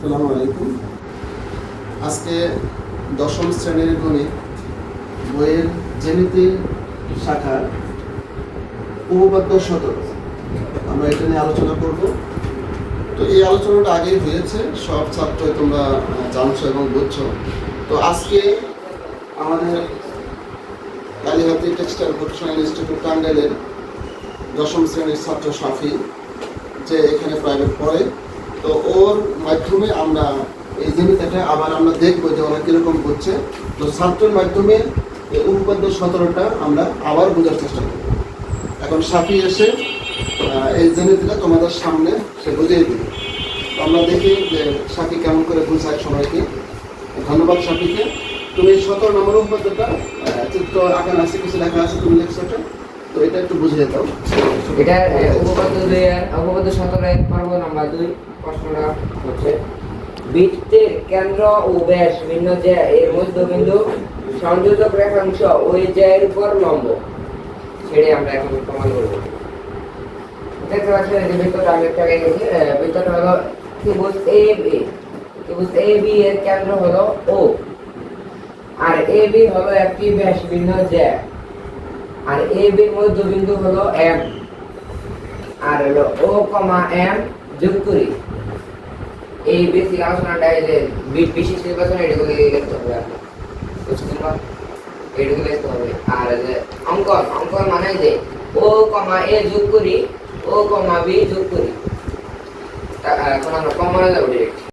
আসসালামু আলাইকুম। আজকে দশম শ্রেণির গণিত বইয়ের জ্যামিতি শাখার উপপাদ্য সদর আমরা এটা নিয়ে আলোচনা করব। তো এই আলোচনাটা আগেই হয়েছে, সব ছাত্রই তোমরা জানছো এবং বুঝছ। তো আজকে আমাদের কালীহাতি টেক্সটাইল প্রফেশনাল ইনস্টিটিউট টাঙ্গাইলের দশম শ্রেণির ছাত্র সাফি, যে এখানে প্রাইভেট পড়ে। তো ওর মাধ্যমে আমরা এই জিনিসটা আবার আমরা দেখব যে ওরা কীরকম করছে। তো ছাত্রের মাধ্যমে উপপাদ্য সতেরোটা আমরা আবার বোঝার চেষ্টা করব। এখন সাফি এসে এই জিনিসটা তোমাদের সামনে সে বুঝিয়ে দিবে। আমরা দেখি যে সাফি কেমন করে বুঝায় সবাইকে। ধন্যবাদ সাফিকে। তুমি সতেরো নম্বর উপপাদ্যটা চিত্র আঁকান আছে কিছু লেখা আছে তুমি লিখছো এটা? তো এটা একটু বুঝিয়ে দাও। এটার এ, উপপাদ্য দুই এর উপপাদ্য সতেরো পর্ব নাম্বার দুই। প্রশ্নটা হচ্ছে, বৃত্তের কেন্দ্র ও ব্যাস ভিন্ন যে এর মধ্যবিন্দু সংযোজক রেখাংশ ওই জ্যায়ের উপর লম্ব। সেটাই আমরা এখন প্রমাণ করব। দেখতে পাচ্ছেন যে বৃত্তটা আমি একটা গেছি বৃত্তটা হলো ত্রিভুজ এ বি। ত্রিভুজ এ বি এর কেন্দ্র হলো ও। আর এ বি হলো একটি ব্যাস ভিন্ন জ্যা। আর এ বির মধ্যবিন্দু হলো এম। আর হলো ও কমা এম যোগ করি। এই বেসিক আলোচনাটা এই যে বিশেষ নির্বাচন এটুকু লিখতে হবে বুঝছেন বা? এটুকু লিখতে হবে। আর যে অঙ্কন অঙ্কন মানে যে ও কমা এ যোগ করি, ও কমা বি যোগ করি। এখন আমরা কমা যাব ডিরেক্ট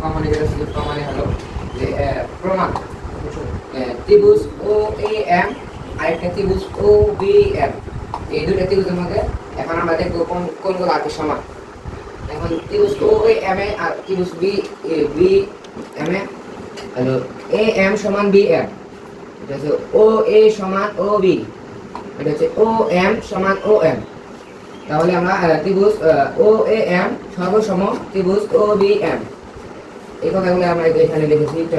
কমনে যেটা ছিল প্রমাণে হলো যে প্রমাণ ত্রিভুজ ও এ এম আরেকটা ত্রিভুজ ও বি এম এই দুটো ত্রিভুজের মধ্যে এখন আমরা দেখব কোন কোনগুলো আছে সমান এখন ত্রিভুজ ও এ এম এ আর ত্রিভুজ বি বি এম এ হলো এ এম সমান বি এম এটা হচ্ছে ও এ সমান ও বি এটা হচ্ছে ও এম সমান ও এম তাহলে আমরা ত্রিভুজ ও এ এম সর্বসম ত্রিভুজ ও বি এম এই কথাগুলো আমরা এখানে লিখেছি একটু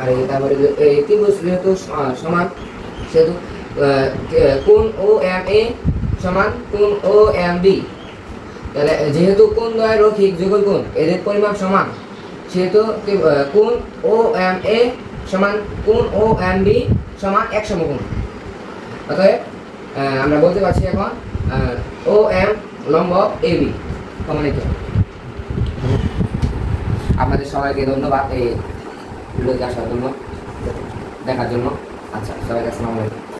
আর তারপরে এই ত্রিভুজ যেহেতু সমান সেহেতু আহ, কে- কোণ ও এম এ সমান কোণ ও এম বি। তাহলে যেহেতু কোণ দ্বয় রৈখিক যুগল কোণ এদের পরিমাপ সমান। সেহেতু আহ, ও এম এ সমান কোণ ও এম বি সমান এক সমকোণ। অতএব আমরা বলতে পারছি এখন ও এম লম্ব এ বি আপনাদের সবাইকে ধন্যবাদ এই ভিডিওতে আসার জন্য দেখার জন্য। আচ্ছা সবাইকে আসসালামু আলাইকুম।